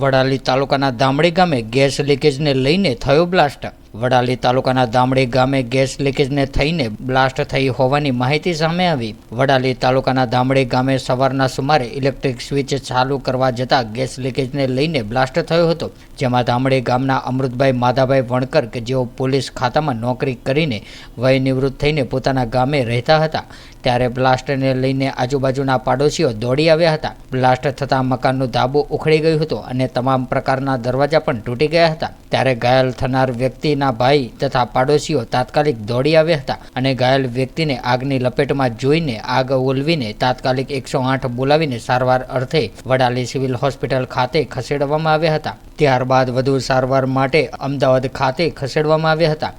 વડાલી તાલુકાના ધામડી ગામે ગેસ લીકેજને લઈને થયો બ્લાસ્ટ. વડાલી તાલુકાના દામડી ગામે ગેસ લીકેજને થઈને બ્લાસ્ટ થઈ હોવાની માહિતી સામે આવી. વડાલી તાલુકાના દામડી ગામે સવારના સુમારે ઇલેક્ટ્રિક સ્વિચ ચાલુ કરવા જતાં ગેસ લીકેજને લઈને બ્લાસ્ટ થયો હતો. જેમાં દામડી ગામના અમૃતભાઈ માધાભાઈ વણકર કે જેઓ પોલીસ ખાતામાં નોકરી કરીને વય નિવૃત્ત થઈને પોતાના ગામે રહેતા હતા. ત્યારે બ્લાસ્ટને લઈને આજુબાજુના પાડોશીઓ દોડી આવ્યા હતા. બ્લાસ્ટ થતાં મકાનનું ધાબું ઉખડી ગયું હતું અને તમામ પ્રકારના દરવાજા પણ તૂટી ગયા હતા. ત્યારે ઘાયલ થનાર વ્યક્તિના ભાઈ તથા પાડોશીઓ તાત્કાલિક દોડી આવ્યા હતા અને ઘાયલ વ્યક્તિને આગની લપેટમાં જોઈને આગ ઓલવીને તાત્કાલિક એકસો આઠ બોલાવીને સારવાર અર્થે વડાલી સિવિલ હોસ્પિટલ ખાતે ખસેડવામાં આવ્યા હતા. ત્યારબાદ વધુ સારવાર માટે અમદાવાદ ખાતે ખસેડવામાં આવ્યા હતા.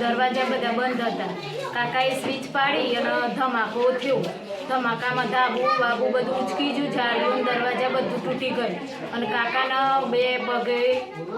દરવાજા બધા બંધ હતા. કાકાએ સ્વિચ પાડી અને ધમાકો થયો. ધમાકામાં ધાબુ બાબુ બધું ઉચકી ગયું જાળ્યું દરવાજા બધું તૂટી ગયું. અને કાકાના બે પગે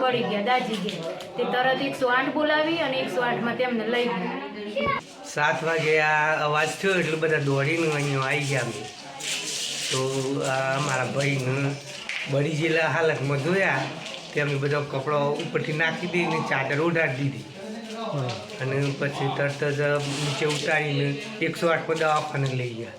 પડી ગયા દાજી ગયા. તે તરત એકસો આઠ બોલાવી અને એકસો આઠમાં તેમને લઈ ગયા. સાત વાગે આ અવાજ થયો એટલે બધા દોડીને અહીંયા આવી ગયા અમે. તો આ મારા ભાઈને બળી ગયેલા હાલતમાં જોયા તે અમે બધો કપડો ઉપરથી નાખી દઈને ચાદર ઉડાડી દીધી. અને પછી તરત જ નીચે ઉતારીને એકસો આઠ પર દવાખાને લઈ ગયા.